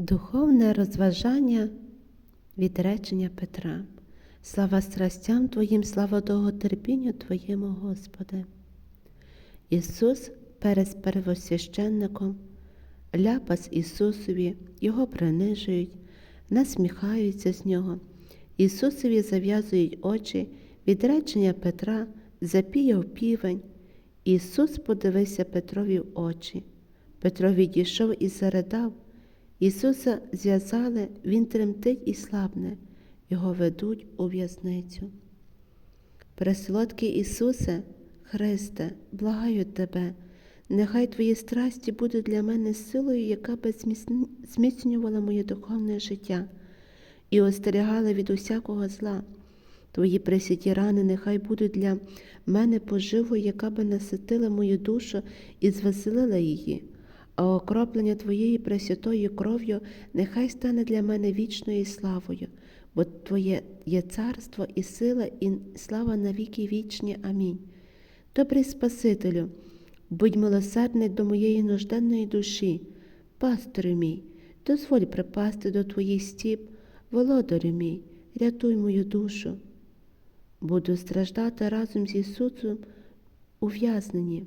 Духовне розважання відречення Петра. Слава страстям Твоїм, слава довготерпінню Твоєму, Господи. Ісус перед первосвященником, ляпас Ісусові, Його принижують, насміхаються з Нього. Ісусові зав'язують очі, відречення Петра запіяв півень. Ісус подивився Петрові в очі. Петро відійшов і заридав. Ісуса зв'язали, Він тремтить і слабне, Його ведуть у в'язницю. Пресолодкий Ісусе, Христе, благаю Тебе, нехай Твої страсті будуть для мене силою, яка би зміцнювала моє духовне життя і остерігала від усякого зла. Твої пресвяті рани нехай будуть для мене поживою, яка би наситила мою душу і звеселила її, а окроплення Твоєї пресвятою кров'ю нехай стане для мене вічною славою, бо Твоє є царство і сила, і слава навіки вічні. Амінь. Добрий Спасителю, будь милосердний до моєї нужденної душі, пастирю мій, дозволь припасти до Твоїх стіп, володарю мій, рятуй мою душу. Буду страждати разом з Ісусом ув'язнені.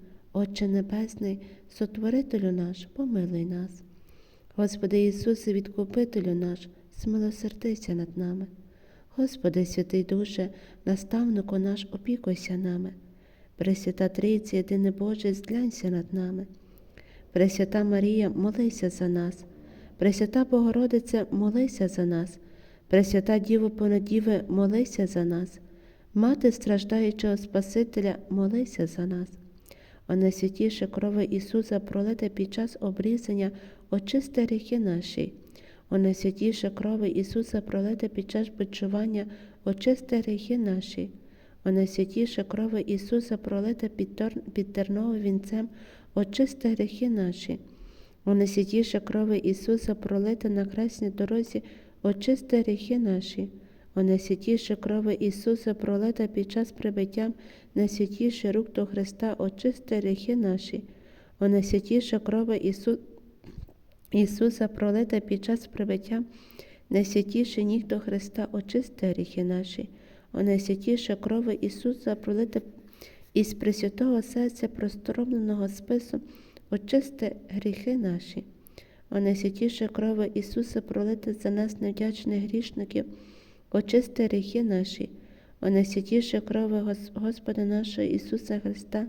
Отче Небесний, Сотворителю наш, помилуй нас. Господи Ісусе, Відкупителю наш, смилосердися над нами. Господи, святий Душе, наставнику наш, опікуйся нами. Пресвята Трійці, єдине Боже, зглянься над нами. Пресвята Марія, молися за нас. Пресвята Богородице, молися за нас. Пресвята Діво Понадіви, молися за нас. Мати страждаючого Спасителя, молися за нас. О найсвятіше крови Ісуса пролите під час обрізання, очисти гріхи наші. О найсвятіше крови Ісуса пролите під час бичування, очисти гріхи наші. О найсвятіше крови Ісуса пролите під, тор- під терновим вінцем, очисти гріхи наші. О найсвятіше крови Ісуса пролите на хресній дорозі, очисти гріхи наші. О найсвятіше крови Ісуса пролита під час прибиття, найсвятіше рук до Христа, очисти гріхи наші. О найсвятіше крови Ісу... Ісуса пролита під час прибиття, найсвятіше ніг до Христа, очисти гріхи наші. О найсвятіше крови Ісуса пролита із Пресвятого серця просторомленого спису, очисти гріхи наші. О найсвятіше крови Ісуса пролита за нас невдячних грішників, очисти гріхи наші, о найсвятіше крови Господа нашого Ісуса Христа,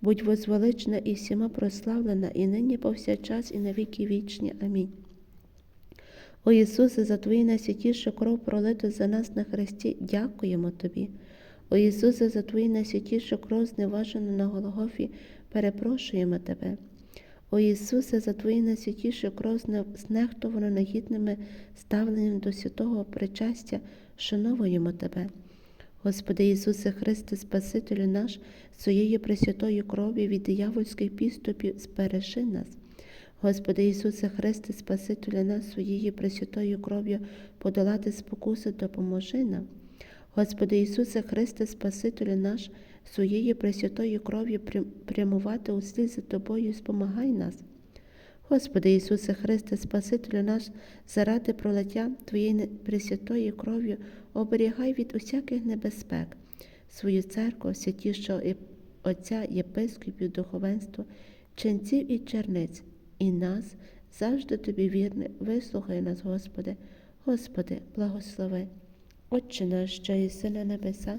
будь возвеличена і всіма прославлена, і нині повсякчас, і на віки вічні. Амінь. О Ісусе, за Твою найсвятішу кров пролиту за нас на Христі, дякуємо Тобі. О Ісусе, за Твою найсвятішу кров зневажену на Голгофі, перепрошуємо Тебе. О Ісусе, за Твою найсвятішу кров зне- знехтовану негідними ставленням до святого причастя, шановуємо Тебе. Господи Ісусе Христе, Спасителю наш, своєю пресвятою кров'ю від диявольських підступів збережи нас. Господи Ісусе Христе, Спасителю нас, своєю пресвятою кров'ю подолати спокуси, допоможи нам. Господи Ісусе Христе, Спасителю наш, своєю пресвятою кров'ю прям- прямувати услід за Тобою, і спомагай нас. Господи Ісусе Христе, Спасителю наш, заради пролиття Твоєї пресвятої кров'ю, оберігай від усяких небезпек свою церкву, святішого Отця, єпископів, духовенство, ченців і черниць, і нас, завжди Тобі вірне, вислухай нас, Господи. Господи, благослови. Отче наш, що єси на небеса,